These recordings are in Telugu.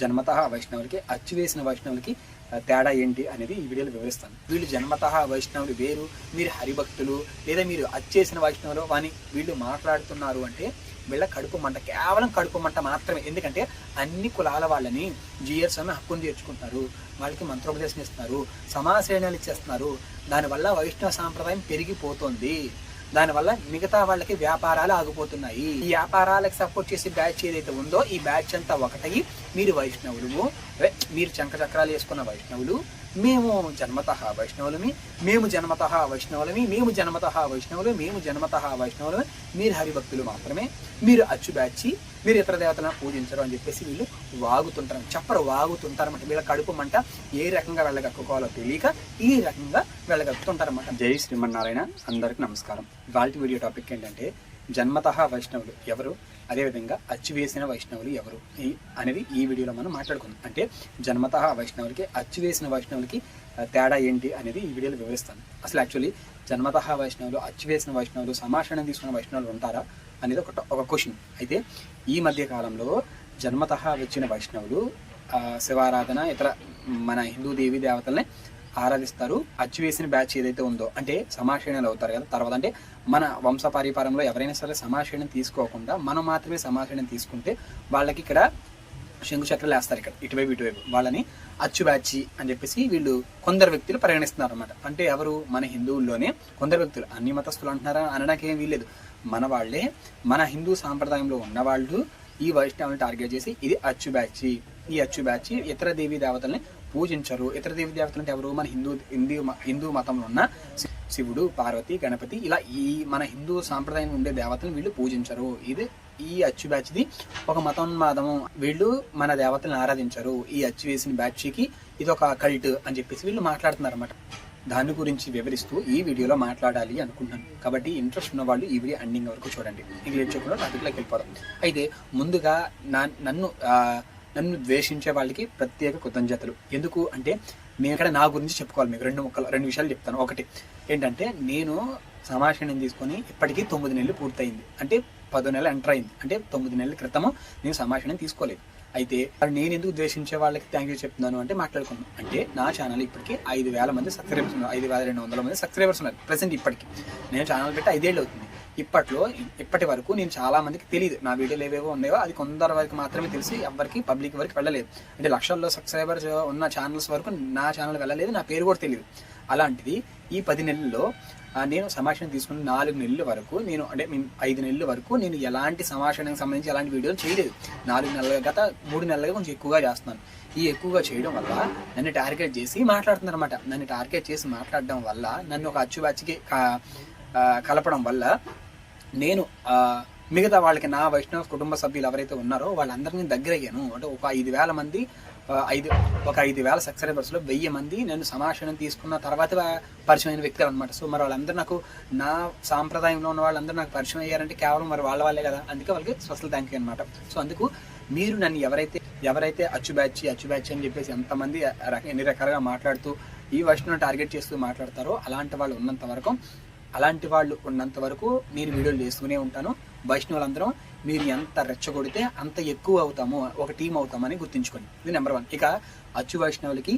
జన్మత వైష్ణవులకి అచ్చు వేసిన వైష్ణవులకి తేడా ఏంటి అనేది ఈ వీడియోలో వివరిస్తాను. వీళ్ళు జన్మత వైష్ణవులు వేరు మీరు హరిభక్తులు లేదా మీరు అచ్చేసిన వైష్ణవులు అని వీళ్ళు మాట్లాడుతున్నారు అంటే వీళ్ళ కడుపు మంట కేవలం కడుపు మంట మాత్రమే. ఎందుకంటే అన్ని కులాల వాళ్ళని జిఎస్ అని హక్కును చేర్చుకుంటున్నారు వాళ్ళకి మంత్రోపదేశం ఇస్తున్నారు సమాశ్రేణాలు ఇచ్చేస్తున్నారు దానివల్ల వైష్ణవ సాంప్రదాయం పెరిగిపోతుంది. దానివల్ల మిగతా వాళ్ళకి వ్యాపారాలు ఆగిపోతున్నాయి. ఈ వ్యాపారాలకు సపోర్ట్ చేసే బ్యాచ్ ఏదైతే ఉందో ఈ బ్యాచ్ అంతా ఒకటై మీరు వైష్ణవులు మీరు చంక చక్రాలు వేసుకున్న వైష్ణవులు మేము జన్మత వైష్ణవులమి మేము జన్మత వైష్ణవులమి మేము జన్మత వైష్ణవులు మేము జన్మత వైష్ణవులమి. మీరు హరిభక్తులు మాత్రమే. మీరు అచ్చు బ్యాచి మీరు ఇతర దేవతలను పూజించరు అని చెప్పేసి వీళ్ళు వాగుతుంటారు. చెప్పరు వాగుతుంటారన్నమాట. వీళ్ళ కడుపు మంట ఏ రకంగా వెళ్ళగక్కుకోవాలో తెలియక ఈ రకంగా వెళ్ళగక్కుతుంటారన్నమాట. జై శ్రీమన్నారాయణ. అందరికీ నమస్కారం. వాళ్ళ వీడియో టాపిక్ ఏంటంటే జన్మత వైష్ణవులు ఎవరు? అదేవిధంగా అచ్చు వేసిన వైష్ణవులు ఎవరు? ఈ అనేది ఈ వీడియోలో మనం మాట్లాడుకుందాం. అంటే జన్మత వైష్ణవులకి అచ్చు వేసిన వైష్ణవులకి తేడా ఏంటి అనేది ఈ వీడియోలో వివరిస్తాను. అసలు యాక్చువల్లీ జన్మత వైష్ణవులు అచ్చు వేసిన వైష్ణవులు సమాషణం తీసుకున్న వైష్ణవులు ఉంటారా అనేది ఒక ఒక క్వశ్చన్ అయితే ఈ మధ్య కాలంలో జన్మత వచ్చిన వైష్ణవులు శివారాధన ఇతర మన హిందూ దేవీ దేవతల్ని ఆరాధిస్తారు. అచ్చు వేసిన బ్యాచ్ ఏదైతే ఉందో అంటే సమాక్షీణలు అవుతారు కదా తర్వాత అంటే మన వంశ పరిపాలనలో ఎవరైనా సరే సమాక్షీణం తీసుకోకుండా మనం మాత్రమే సమాక్షీణం తీసుకుంటే వాళ్ళకి ఇక్కడ శంకు చక్రాలు వేస్తారు ఇక్కడ ఇటువైపు ఇటువైపు. వాళ్ళని అచ్చు బ్యాచి అని చెప్పేసి వీళ్ళు కొందరు వ్యక్తులు పరిగణిస్తున్నారు అనమాట అంటే ఎవరు? మన హిందువుల్లోనే కొందరు వ్యక్తులు. అన్ని మతస్థులు అంటున్నారా? అనడానికి ఏం వీల్లేదు. మన వాళ్ళే మన హిందూ సాంప్రదాయంలో ఉన్న వాళ్ళు ఈ వైష్ణవుని టార్గెట్ చేసి ఇది అచ్చు బ్యాచి ఈ అచ్చు బ్యాచి ఇతర దేవీ దేవతల్ని పూజించరు. ఇతర దేవి దేవతలు అంటే ఎవరు? మన హిందూ హిందూ మ- హిందూ మతంలో ఉన్న శి- శివుడు పార్వతి గణపతి ఇలా ఈ మన హిందూ సాంప్రదాయం ఉండే దేవతలను వీళ్ళు పూజించరు. ఇది ఈ అచ్చు బ్యాచ్ది ఒక మతోన్మాదము. వీళ్ళు మన దేవతలను ఆరాధించరు. ఈ అచ్చు వేసిన బ్యాచ్కి ఇది ఒక కల్ట్ అని చెప్పేసి వీళ్ళు మాట్లాడుతున్నారు అనమాట దాని గురించి వివరిస్తూ ఈ వీడియోలో మాట్లాడాలి అనుకుంటున్నాను. కాబట్టి ఇంట్రెస్ట్ ఉన్న వాళ్ళు ఈ వీడియో ఎండింగ్ వరకు చూడండి. ఇంక లేట్ టాపిక్లోకి వెళ్ళిపోవడం అయితే ముందుగా నా నన్ను నన్ను ద్వేషించే వాళ్ళకి ప్రత్యేక కృతజ్ఞతలు. ఎందుకు అంటే నేను ఇక్కడ నా గురించి చెప్పుకోవాలి మీకు. రెండు ముక్కలు రెండు విషయాలు చెప్తాను. ఒకటి ఏంటంటే నేను సమాషణం తీసుకొని ఇప్పటికీ తొమ్మిది నెలలు పూర్తయింది. అంటే పదో నెలలు ఎంటర్ అయింది. అంటే తొమ్మిది నెలల క్రితము నేను సమాషణం తీసుకోలేదు. అయితే నేను ఎందుకు ద్వేషించే వాళ్ళకి థ్యాంక్ యూ చెప్తున్నాను అంటే మాట్లాడుకున్నాను అంటే నా ఛానల్ ఇప్పటికీ ఐదు వేల మంది సబ్స్క్రైబర్స్ ఉన్నారు. ఐదు వేల రెండు వందల మంది సబ్స్క్రైబర్స్ ఉన్నారు. ప్రెసెంట్ ఇప్పటికి. నేను ఛానల్ పెట్టి ఐదేళ్ళు అవుతుంది. ఇప్పట్లో ఇప్పటి వరకు నేను చాలా మందికి తెలియదు నా వీడియోలు ఏవేవో ఉన్నాయో అది కొందరు వరకు మాత్రమే తెలిసి ఎవరికి పబ్లిక్ వరకు వెళ్ళలేదు. అంటే లక్షల్లో సబ్స్క్రైబర్స్ ఉన్న ఛానల్స్ వరకు నా ఛానల్ వెళ్ళలేదు నా పేరు కూడా తెలియదు అలాంటిది ఈ పది నెలల్లో నేను సమాషణ తీసుకున్న నాలుగు నెలల వరకు నేను అంటే ఐదు నెలల వరకు నేను ఎలాంటి సమాషణకు సంబంధించి ఎలాంటి వీడియోలు చేయలేదు. నాలుగు నెలల గత మూడు నెలలుగా కొంచెం ఎక్కువగా చేస్తున్నాను. ఈ ఎక్కువగా చేయడం వల్ల నన్ను టార్గెట్ చేసి మాట్లాడుతున్నారు అనమాట నన్ను టార్గెట్ చేసి మాట్లాడడం వల్ల నన్ను ఒక అచ్చుబాచికి కలపడం వల్ల నేను మిగతా వాళ్ళకి నా వైష్ణవ కుటుంబ సభ్యులు ఎవరైతే ఉన్నారో వాళ్ళందరినీ దగ్గర అయ్యాను అంటే ఒక ఐదు వేల మంది ఐదు ఒక ఐదు వేల సబ్స్క్రైబర్స్లో వెయ్యి మంది నేను సమాచారం తీసుకున్న తర్వాత పరిచయమైన వ్యక్తులు అనమాట సో మరి వాళ్ళందరూ నాకు నా సాంప్రదాయంలో ఉన్న వాళ్ళందరూ నాకు పరిచయం అయ్యారంటే కేవలం మరి వాళ్ళ వాళ్ళే కదా. అందుకే వాళ్ళకి స్పెషల్ థ్యాంక్ యూ అనమాట సో అందుకు మీరు నన్ను ఎవరైతే ఎవరైతే అచ్చు బ్యాచ్ అచ్చు బ్యాచ్ అని చెప్పేసి ఎంతమంది ఎన్ని రకాలుగా మాట్లాడుతూ ఈ వర్షను టార్గెట్ చేస్తూ మాట్లాడతారో అలాంటి వాళ్ళు ఉన్నంత వరకు అలాంటి వాళ్ళు ఉన్నంత వరకు నేను వీడియోలు చేస్తూనే ఉంటాను. వైష్ణవులందరం మీరు ఎంత రెచ్చగొడితే అంత ఎక్కువ అవుతాము ఒక టీం అవుతామని గుర్తుంచుకోండి. ఇది నెంబర్ వన్ ఇక అచ్చు వైష్ణవులకి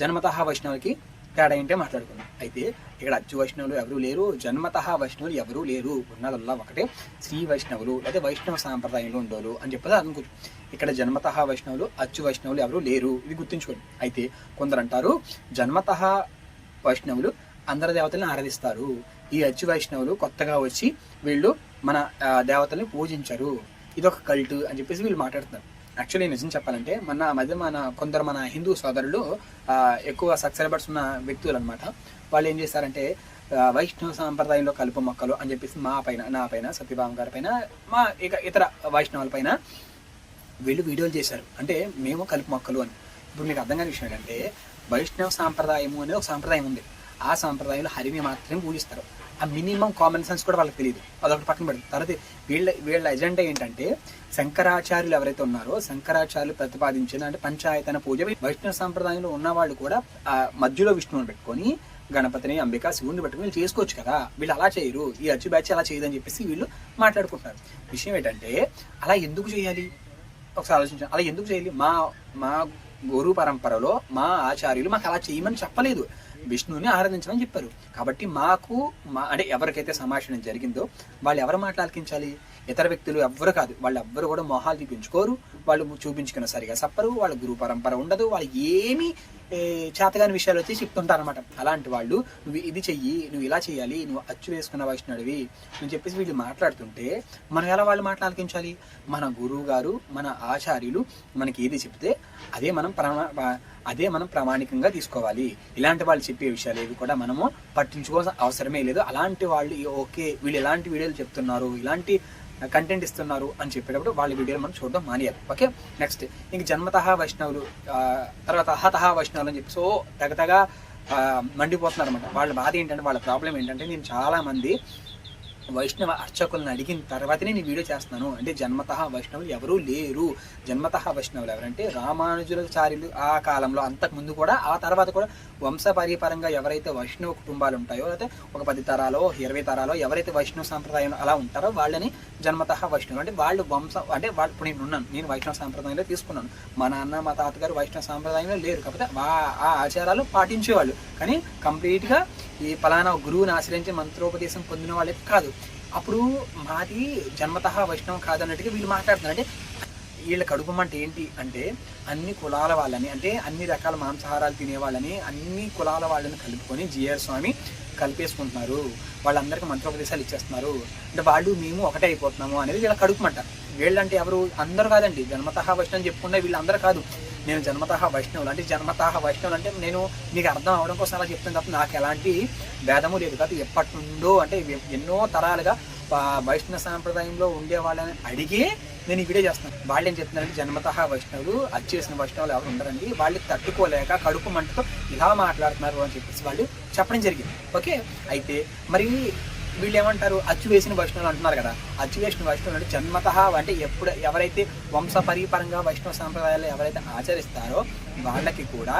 జన్మతహా జన్మతః వైష్ణవులకి తేడా ఏంటో మాట్లాడుకుందాం. అయితే ఇక్కడ అచ్చు వైష్ణవులు ఎవరూ లేరు జన్మతః వైష్ణవులు ఎవరూ లేరు ఉన్నదల్లా ఒకటే. శ్రీ వైష్ణవులు లేదా వైష్ణవ సాంప్రదాయంలో ఉండోలు అని చెప్పేది అనుకోవచ్చు ఇక్కడ జన్మతః వైష్ణవులు అచ్చు వైష్ణవులు ఎవరు లేరు. ఇది గుర్తుంచుకోండి. అయితే కొందరు అంటారు జన్మతః వైష్ణవులు అందరి దేవతలను ఆరాధిస్తారు. ఈ అచ్చు వైష్ణవులు కొత్తగా వచ్చి వీళ్ళు మన దేవతల్ని పూజించరు. ఇది ఒక కల్ట్ అని చెప్పేసి వీళ్ళు మాట్లాడుతున్నారు. యాక్చువల్లీ నిజం చెప్పాలంటే మన మధ్య మన కొందరు మన హిందూ సోదరులు ఎక్కువ సబ్స్క్రైబర్స్ ఉన్న వ్యక్తులు అనమాట వాళ్ళు ఏం చేస్తారంటే వైష్ణవ సాంప్రదాయంలో కలుపు మొక్కలు అని చెప్పేసి మా పైన నా పైన సత్యభామ గారి పైన మా ఇక ఇతర వైష్ణవుల పైన వీళ్ళు వీడియోలు చేశారు. అంటే మేము కలుపు మొక్కలు అని. ఇప్పుడు మీకు అర్థం కాని విషయం ఏంటంటే వైష్ణవ సాంప్రదాయము అనేది ఒక సాంప్రదాయం ఉంది. ఆ సాంప్రదాయంలో హరిని మాత్రమే పూజిస్తారు. ఆ మినిమం కామన్ సెన్స్ కూడా వాళ్ళకి తెలియదు. అదొకటి పక్కన పెడతారు. తర్వాత వీళ్ళ వీళ్ళ ఎజెండా ఏంటంటే శంకరాచార్యులు ఎవరైతే ఉన్నారో శంకరాచార్యులు ప్రతిపాదించిన అంటే పంచాయతన పూజ వైష్ణవ సాంప్రదాయంలో ఉన్న వాళ్ళు కూడా ఆ మధ్యలో విష్ణువుని పెట్టుకొని గణపతిని అంబిక శివుడిని పెట్టుకుని వీళ్ళు చేసుకోవచ్చు కదా. వీళ్ళు అలా చేయరు. ఈ అచ్చు బ్యాచ్ అలా చేయదని చెప్పేసి వీళ్ళు మాట్లాడుకుంటారు. విషయం ఏంటంటే అలా ఎందుకు చేయాలి? ఒకసారి ఆలోచించాను అలా ఎందుకు చేయాలి? మా మా గురు పరంపరలో మా ఆచార్యులు మాకు అలా చేయమని చెప్పలేదు. విష్ణువుని ఆరాధించమని చెప్పారు. కాబట్టి మాకు మా అంటే ఎవరికైతే సంభాషణ జరిగిందో వాళ్ళు ఎవరు మాట్లాడికించాలి ఇతర వ్యక్తులు ఎవ్వరు కాదు. వాళ్ళు ఎవ్వరు కూడా మొహాలు చూపించుకోరు. వాళ్ళు చూపించుకున్న సరిగా చెప్పరు వాళ్ళ గురు పరంపర ఉండదు. వాళ్ళు ఏమీ చేతగాని విషయాలు వచ్చి చెప్తుంటారు అనమాట అలాంటి వాళ్ళు నువ్వు ఇది చెయ్యి నువ్వు ఇలా చేయాలి నువ్వు అచ్చు వేసుకున్న వైష్ణుడివి అని చెప్పేసి వీళ్ళు మాట్లాడుతుంటే మనం ఎలా వాళ్ళు మాట్లాడికించాలి మన గురువు గారు మన ఆచార్యులు మనకి ఏది చెప్తే అదే మనం ప్రమా అదే మనం ప్రామాణికంగా తీసుకోవాలి. ఇలాంటి వాళ్ళు చెప్పే విషయాలు ఏవి కూడా మనము పట్టించుకోవాల్సిన అవసరమే లేదు. అలాంటి వాళ్ళు ఓకే వీళ్ళు ఎలాంటి వీడియోలు చెప్తున్నారు ఇలాంటి కంటెంట్ ఇస్తున్నారు అని చెప్పేటప్పుడు వాళ్ళ వీడియోలు మనం చూడడం మానేయాలి. ఓకే? నెక్స్ట్ ఇంక జన్మతహ వైష్ణవులు తర్వాత అహతహ వైష్ణవులు అని చెప్పి. సో తెగతగా మండిపోతున్నారు అనమాట వాళ్ళ బాధ ఏంటంటే వాళ్ళ ప్రాబ్లం ఏంటంటే నేను చాలా మంది వైష్ణవ అర్చకులను అడిగిన తర్వాతనే నేను వీడియో చేస్తున్నాను. అంటే జన్మతః వైష్ణవులు ఎవరూ లేరు. జన్మతః వైష్ణవులు ఎవరంటే రామానుజులచార్యులు ఆ కాలంలో అంతకు ముందు కూడా ఆ తర్వాత కూడా వంశపరిపరంగా ఎవరైతే వైష్ణవ కుటుంబాలు ఉంటాయో లేకపోతే ఒక పది తరాలో ఇరవై తరాలో ఎవరైతే వైష్ణవ సాంప్రదాయం అలా ఉంటారో వాళ్ళని జన్మతః వైష్ణవులు. అంటే వాళ్ళు వంశం అంటే వాళ్ళు ఇప్పుడు నేను ఉన్నాను. నేను వైష్ణవ సాంప్రదాయంలో తీసుకున్నాను. మా నాన్న మా తాతగారు వైష్ణవ సాంప్రదాయంలో లేరు కాకపోతే వా- ఆ ఆచారాలు పాటించేవాళ్ళు. కానీ కంప్లీట్గా ఈ ఫలానా గురువుని ఆశ్రయించి మంత్రోపదేశం పొందిన వాళ్ళకి కాదు. అప్పుడు మాది జన్మత వైష్ణవం కాదన్నట్టుగా వీళ్ళు మాట్లాడుతున్నారు. అంటే వీళ్ళ కడుగుమంట ఏంటి అంటే అన్ని కులాల వాళ్ళని అంటే అన్ని రకాల మాంసాహారాలు తినే వాళ్ళని అన్ని కులాల వాళ్ళని కలుపుకొని జిఆర్ స్వామి కలిపేసుకుంటున్నారు. వాళ్ళందరికీ మంత్రోపదేశాలు ఇచ్చేస్తున్నారు. అంటే వాళ్ళు మేము ఒకటే అయిపోతున్నాము అనేది వీళ్ళ కడుపుమంట వీళ్ళంటే ఎవరు? అందరూ కాదండి. జన్మతః వైష్ణవం చెప్పుకుంటే వీళ్ళందరూ కాదు. నేను జన్మతః వైష్ణవులు అంటే జన్మతః వైష్ణవులు అంటే నేను మీకు అర్థం అవడం కోసం అలా చెప్తాను తప్ప నాకు ఎలాంటి భేదము లేదు. కాబట్టి ఎప్పటి నుండో అంటే ఎన్నో తరాలుగా వైష్ణవ సాంప్రదాయంలో ఉండే వాళ్ళని అడిగి నేను ఈ వీడియో చేస్తాను వాళ్ళు ఏం చెప్తున్నారంటే జన్మతః వైష్ణవులు అది చేసిన వైష్ణవులు ఎవరు ఉండరండి. వాళ్ళకి తట్టుకోలేక కడుపు మంటతో ఇలా మాట్లాడుతున్నారు అని చెప్పేసి వాళ్ళు చెప్పడం జరిగింది. ఓకే? అయితే మరి వీళ్ళు ఏమంటారు అచ్చు వేసిన వైష్ణవులు అంటున్నారు కదా. అచ్చు వేసిన వైష్ణవులు అంటే జన్మత అంటే ఎప్పుడు ఎవరైతే వంశపరిపరంగా వైష్ణవ సాంప్రదాయాలు ఎవరైతే ఆచరిస్తారో వాళ్ళకి కూడా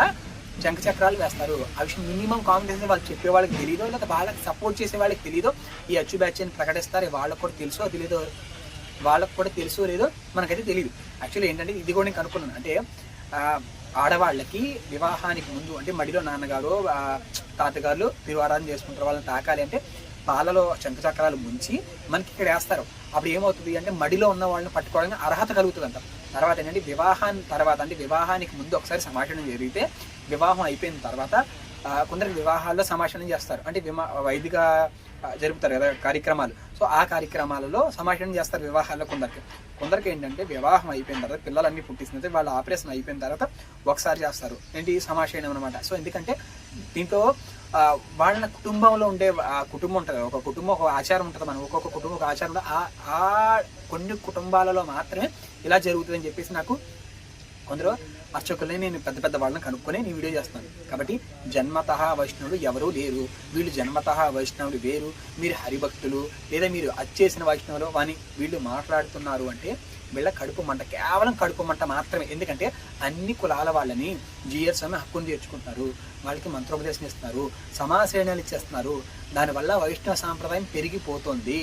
శంఖ చక్రాలు వేస్తారు. ఆ విషయం మినిమం కాంపిటీషన్ వాళ్ళు చెప్పే వాళ్ళకి తెలియదో లేదా వాళ్ళకి సపోర్ట్ చేసే వాళ్ళకి తెలియదో ఈ అచ్చు బ్యాచ్ అని ప్రకటిస్తారు. వాళ్ళకి కూడా తెలుసో తెలియదో వాళ్ళకి కూడా తెలుసో లేదో మనకైతే తెలియదు యాక్చువల్లీ ఏంటంటే ఇది కూడా నేను కనుక్కున్నాను. అంటే ఆడవాళ్ళకి వివాహానికి ముందు అంటే మడిలో నాన్నగారు తాతగారు తాతగారులు తిరువారాధన చేసుకుంటారు వాళ్ళని తాకాలి అంటే పాలలో శంఖ చక్రాలు ముంచి మనకి ఇక్కడ వేస్తారు. అప్పుడు ఏమవుతుంది అంటే మడిలో ఉన్న వాళ్ళని పట్టుకోవడానికి అర్హత కలుగుతుందంట. తర్వాత ఏంటంటే వివాహాన్ని తర్వాత అంటే వివాహానికి ముందు ఒకసారి సమాషణం జరిగితే వివాహం అయిపోయిన తర్వాత కొందరు వివాహాల్లో సమాషణం చేస్తారు. అంటే విమా వైదిక జరుపుతారు కదా కార్యక్రమాలు. సో ఆ కార్యక్రమాలలో సమాషణం చేస్తారు వివాహాల్లో కొందరికి. కొందరికి ఏంటంటే వివాహం అయిపోయిన తర్వాత పిల్లలన్నీ పుట్టిసిన తర్వాత వాళ్ళ ఆపరేషన్ అయిపోయిన తర్వాత ఒకసారి చేస్తారు. ఏంటి సమాషణం అనమాట సో ఎందుకంటే దీంతో వాళ్ళ కుటుంబంలో ఉండే ఆ కుటుంబం ఉంటుంది ఒక కుటుంబం ఒక ఆచారం ఉంటుంది మనం ఒక్కొక్క కుటుంబం ఒక ఆచారం ఆ ఆ కొన్ని కుటుంబాలలో మాత్రమే ఇలా జరుగుతుందని చెప్పేసి నాకు కొందరు అర్చకుల్ని నేను పెద్ద పెద్ద వాళ్ళని కనుక్కొని నేను వీడియో చేస్తాను. కాబట్టి జన్మతః వైష్ణవులు ఎవరూ లేరు. వీళ్ళు జన్మతః వైష్ణవులు వేరు. మీరు హరిభక్తులు లేదా మీరు అచ్చేసిన వైష్ణవులు అని వీళ్ళు మాట్లాడుతున్నారు అంటే వీళ్ళ కడుపు మంట కేవలం కడుపు మంట మాత్రమే. ఎందుకంటే అన్ని కులాల వాళ్ళని జిఎస్ స్వామి హక్కును చేర్చుకుంటున్నారు వాళ్ళకి మంత్రోపదేశం ఇస్తున్నారు సమాశ్రేణాలు ఇచ్చేస్తున్నారు. దానివల్ల వైష్ణవ సాంప్రదాయం పెరిగిపోతుంది.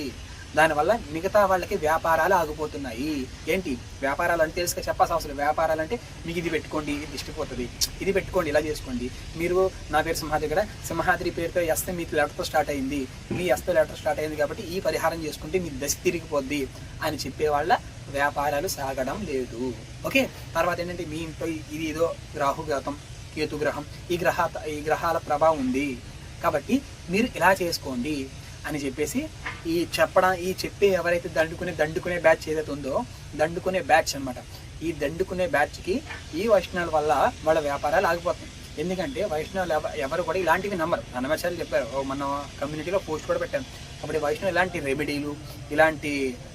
దానివల్ల మిగతా వాళ్ళకి వ్యాపారాలు ఆగిపోతున్నాయి. ఏంటి? వ్యాపారాలు అంటే తెలుసుగా చెప్పాల్సిన అవసరం వ్యాపారాలు అంటే మీకు ఇది పెట్టుకోండి ఇది దిష్టిపోతుంది ఇది పెట్టుకోండి ఇలా చేసుకోండి. మీరు నా పేరు సింహాద్రి కదా సింహాద్రి పేరుతో ఎస్తే మీకు లెటర్తో స్టార్ట్ అయింది. మీ ఎస్తో లెటర్ స్టార్ట్ అయింది కాబట్టి ఈ పరిహారం చేసుకుంటే మీ దశ తిరిగిపోద్ది అని చెప్పే వాళ్ళ వ్యాపారాలు సాగడం లేదు. ఓకే? తర్వాత ఏంటంటే మీ ఇంట్లో ఇది ఏదో రాహుగ్రహం కేతుగ్రహం ఈ గ్రహ ఈ గ్రహాల ప్రభావం ఉంది. కాబట్టి మీరు ఇలా చేసుకోండి. అని చెప్పేసి ఈ చెప్పడం ఈ చెప్పి ఎవరైతే దండుకునే దండుకునే బ్యాచ్ ఏదైతే ఉందో దండుకునే బ్యాచ్ అన్నమాట. ఈ దండుకునే బ్యాచ్కి ఈ వైష్ణవుల వల్ల వాళ్ళ వ్యాపారాలు ఆగిపోతున్నాయి ఎందుకంటే వైష్ణవులు ఎవరు కూడా ఇలాంటివి నమ్మరు. అన్నమాచార్యులు చెప్పారు. మన కమ్యూనిటీలో పోస్ట్ కూడా పెట్టాను కాబట్టి వైష్ణవులు ఇలాంటి రెమెడీలు ఇలాంటి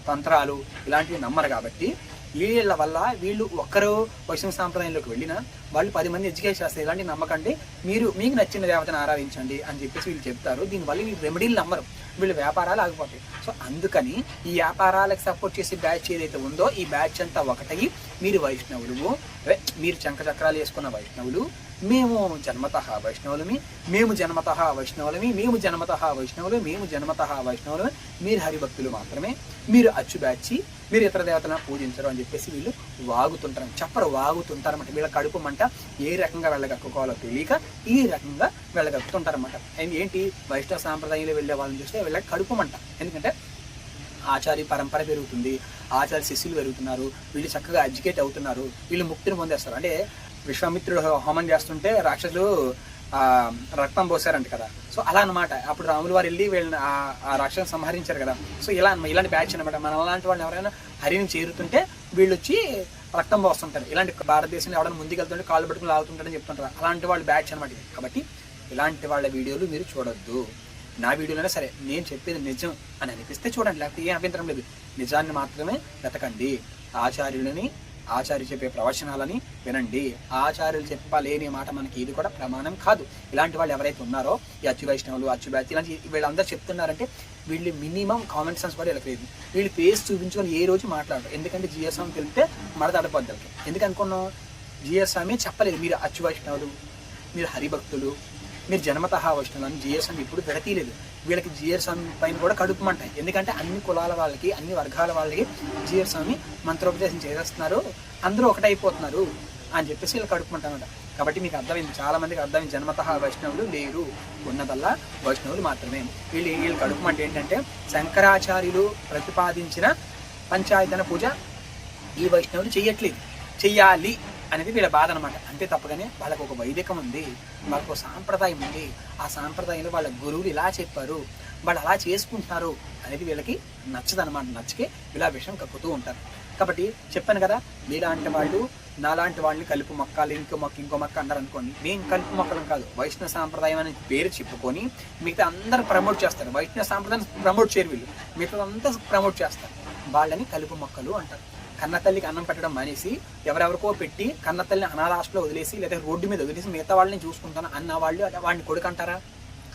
తంత్రాలు ఇలాంటివి నమ్మరు కాబట్టి వీళ్ళ వల్ల వీళ్ళు ఒక్కరు వైష్ణవ సాంప్రదాయంలోకి వెళ్ళినా వాళ్ళు పది మంది ఎడ్యుకేషన్ చేస్తారు ఇలాంటి నమ్మకండి మీరు మీకు నచ్చిన దేవతను ఆరాధించండి అని చెప్పేసి వీళ్ళు చెప్తారు. దీనివల్ల వీళ్ళు రెమెడీలు నమ్మరు. వీళ్ళు వ్యాపారాలు ఆగిపోతాయి. సో అందుకని ఈ వ్యాపారాలకు సపోర్ట్ చేసే బ్యాచ్ ఏదైతే ఉందో ఈ బ్యాచ్ అంతా ఒకటి మీరు వైష్ణవులు మీరు చంకచక్రాలు వేసుకున్న వైష్ణవులు మేము జన్మత వైష్ణవులమి మేము జన్మత వైష్ణవులమి మేము జన్మత వైష్ణవులు మేము జన్మత వైష్ణవులమి మీరు హరిభక్తులు మాత్రమే. మీరు అచ్చుబాచి మీరు ఇతర దేవతలను పూజించరు అని చెప్పేసి వీళ్ళు వాగుతుంటారు. చెప్పరు వాగుతుంటారన్నమాట. వీళ్ళ కడుపు మంట ఏ రకంగా వెళ్ళగక్కుకోవాలో తెలియక ఈ రకంగా వెళ్ళగక్కుతుంటారన్నమాట. అండ్ ఏంటి? వైష్ణవ సాంప్రదాయంలో వెళ్ళే వాళ్ళని చూస్తే వీళ్ళకి కడుపు మంట. ఎందుకంటే ఆచార్య పరంపర పెరుగుతుంది ఆచార్య శిష్యులు పెరుగుతున్నారు వీళ్ళు చక్కగా ఎడ్యుకేట్ అవుతున్నారు వీళ్ళు ముక్తిని పొందేస్తారు. అంటే విశ్వామిత్రుడు హోమం చేస్తుంటే రాక్షసులు రక్తం పోసారంట కదా. సో అలా అన్నమాట. అప్పుడు రాములు వారు వెళ్ళి వీళ్ళని ఆ- ఆ సంహరించారు కదా. సో ఇలా ఇలాంటి బ్యాచ్ అనమాట మన అలాంటి వాళ్ళు ఎవరైనా హరిని చేరుతుంటే వీళ్ళు వచ్చి రక్తం పోస్తుంటారు. ఇలాంటి భారతదేశంలో ఎవరైనా ముందుకెళ్తుంటే కాళ్ళు పట్టుకుని లాగుతుంటారని చెప్తుంటారు. అలాంటి వాళ్ళ బ్యాచ్ అనమాట కాబట్టి ఇలాంటి వాళ్ళ వీడియోలు మీరు చూడొద్దు. నా వీడియోలోనే సరే నేను చెప్పేది నిజం అని అనిపిస్తే చూడండి లేకపోతే ఏం అభ్యంతరం లేదు. నిజాన్ని మాత్రమే వెతకండి. ఆచార్యులని ఆచార్య చెప్పే ప్రవచనాలని వినండి. ఆచార్యులు చెప్పలేని మాట మనకి ఇది కూడా ప్రమాణం కాదు. ఇలాంటి వాళ్ళు ఎవరైతే ఉన్నారో ఈ అచ్చు వైష్ణవులు అచ్చు బ్యాచ్ ఇలాంటి వీళ్ళందరూ చెప్తున్నారంటే వీళ్ళు మినిమం కామన్ సెన్స్ కూడా వెళ్ళలేదు వీళ్ళు పేస్ చూపించుకొని ఏ రోజు మాట్లాడరు. ఎందుకంటే జిఎస్ఎం తెలిస్తే మడతడపద్దలకి ఎందుకు అనుకున్నాం జిఎస్ఎంఏ చెప్పలేదు. మీరు అచ్చు వైష్ణవులు మీరు హరిభక్తులు మీరు జన్మత వైష్ణవులు అని జిఎస్ఎం ఇప్పుడు విడతీయలేదు. వీళ్ళకి జిఎస్ఎం పైన కూడా కడుపుమంటాయి ఎందుకంటే అన్ని కులాల వాళ్ళకి అన్ని వర్గాల వాళ్ళకి జిఎస్ఎంని మంత్రోపదేశం చేసేస్తున్నారు. అందరూ ఒకటైపోతున్నారు అని చెప్పేసి వీళ్ళు కడుపుమంటారన్నమాట కాబట్టి మీకు అర్థమైంది. చాలా మందికి అర్థమైంది. జన్మత వైష్ణవులు లేరు. ఉన్నదల్లా వైష్ణవులు మాత్రమే. వీళ్ళు వీళ్ళు కడుపుమంటే ఏంటంటే శంకరాచార్యులు ప్రతిపాదించిన పంచాయతన పూజ ఈ వైష్ణవులు చెయ్యట్లేదు. చెయ్యాలి. అనేది వీళ్ళ బాధ అనమాట అంతే తప్పగానే వాళ్ళకు ఒక వైదికం ఉంది వాళ్ళకు ఒక సాంప్రదాయం ఉంది. ఆ సాంప్రదాయంలో వాళ్ళ గురువులు ఇలా చెప్పారు వాళ్ళు అలా చేసుకుంటున్నారు అనేది వీళ్ళకి నచ్చదనమాట నచ్చకే ఇలా విషయం కక్కుతూ ఉంటారు. కాబట్టి చెప్పాను కదా మీలాంటి వాళ్ళు నాలాంటి వాళ్ళని కలుపు మొక్కలు ఇంకో మొక్క ఇంకో మొక్క అన్నారు అనుకోండి. మేము కలుపు మొక్కలం కాదు వైష్ణవ సాంప్రదాయం అనే పేరు చెప్పుకొని మిగతా అందరూ ప్రమోట్ చేస్తారు. వైష్ణవ సాంప్రదాయం ప్రమోట్ చేయరు వీళ్ళు. మిగతా అంతా ప్రమోట్ చేస్తారు. వాళ్ళని కలుపు మొక్కలు అంటారు. కన్నతల్లికి అన్నం పెట్టడం మానేసి ఎవరెవరికో పెట్టి కన్నతల్లిని అనాథాశ్రలో వదిలేసి లేదా రోడ్డు మీద వదిలేసి మిగతా వాళ్ళని చూసుకుంటాను? అన్న వాళ్ళు అదే వాడిని కొడుకు అంటారా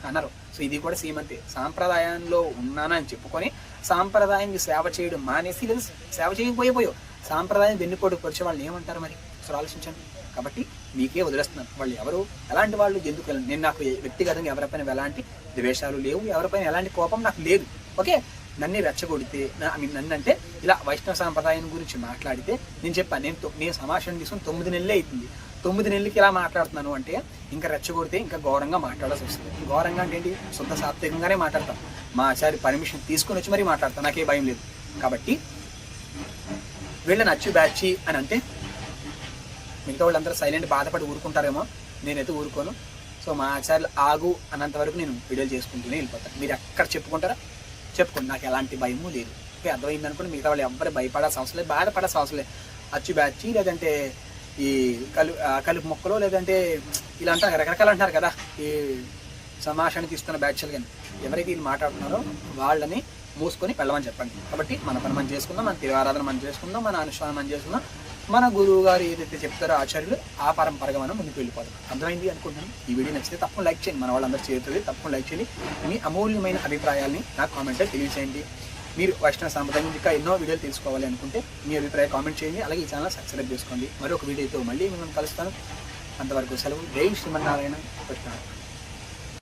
అన్నారు సో ఇది కూడా సేమ్ అంతే సాంప్రదాయంలో ఉన్నానని చెప్పుకొని సాంప్రదాయానికి సేవ చేయడం మానేసి లేదా సేవ చేయకపోయిపోయావు సాంప్రదాయం వెన్నుపోటు పరిచే వాళ్ళని ఏమంటారు మరి? అసలు ఆలోచించండి. కాబట్టి మీకే వదిలేస్తున్నాను. వాళ్ళు ఎవరు? ఎలాంటి వాళ్ళు? ఎందుకు నేను నాకు వ్యక్తిగతంగా ఎవరిపైన ఎలాంటి ద్వేషాలు లేవు. ఎవరిపైన ఎలాంటి కోపం నాకు లేదు. ఓకే? నన్ను రెచ్చగొడితే నా ఐ మీన్ నన్ను అంటే ఇలా వైష్ణవ సాంప్రదాయం గురించి మాట్లాడితే నేను చెప్పాను నేను నేను సమాచారం తీసుకుని తొమ్మిది నెలలే అవుతుంది తొమ్మిది నెలలకి ఇలా మాట్లాడుతున్నాను అంటే ఇంకా రెచ్చగొడితే ఇంకా ఘోరంగా మాట్లాడాల్సి వస్తుంది. ఘోరంగా అంటే ఏంటి? సొంత సాత్వికంగానే మాట్లాడతాం. మా ఆచార్య పర్మిషన్ తీసుకొని వచ్చి మరీ మాట్లాడతాను నాకే భయం లేదు. కాబట్టి వీళ్ళని అచ్చు బ్యాచి అని అంటే మిగతా వాళ్ళందరూ సైలెంట్ బాధపడి ఊరుకుంటారేమో నేనైతే ఊరుకోను. సో మా ఆచార్యులు ఆగు అన్నంత వరకు నేను వీడియోలు చేసుకుంటూనే వెళ్ళిపోతాను. మీరు ఎక్కడ చెప్పుకుంటారా చెప్పుకోండి నాకు ఎలాంటి భయము లేదు. ఓకే అర్థమైంది అనుకోండి మిగతా వాళ్ళు ఎవ్వరు భయపడాల్సిన అవసరం లేదు బాధపడాల్సిన అవసరం లేదు. అచ్చు బ్యాచి లేదంటే ఈ కలు కలుపు మొక్కలు లేదంటే ఇలా అంటారు రకరకాలు అంటారు కదా ఈ సమాషానికి ఇస్తున్న బ్యాచ్లు కానీ. ఎవరైతే వీళ్ళు మాట్లాడుతున్నారో వాళ్ళని మూసుకొని వెళ్ళమని చెప్పండి. కాబట్టి మన పని మనం చేసుకుందాం మన తిరువారాధన మనం చేసుకుందాం మన అనుష్ఠానం మనం చేసుకుందాం. మన గురువు గారు ఏదైతే చెప్తారో ఆచార్యులు ఆ పరంపరగా మనం ముందుకు వెళ్ళిపోతాం అర్థమైంది అనుకుంటున్నాను? ఈ వీడియో నచ్చితే తప్పకుండా లైక్ చేయండి. మన వాళ్ళందరూ చేరుతుంది తప్పకుండా లైక్ చేయండి. మీ అమూల్యమైన అభిప్రాయాల్ని నాకు కామెంట్లో తెలియజేయండి. మీరు వైష్ణవ సాంప్రదాయం ఇంకా ఎన్నో వీడియోలు తెలుసుకోవాలి అనుకుంటే మీ అభిప్రాయం కామెంట్ చేయండి. అలాగే ఈ ఛానల్ సబ్స్క్రైబ్ చేసుకోండి. మరొక వీడియోతో మళ్ళీ మిమ్మల్ని కలుస్తాను. అంతవరకు సెలవు. జై శ్రీమన్నారాయణ. కృష్ణ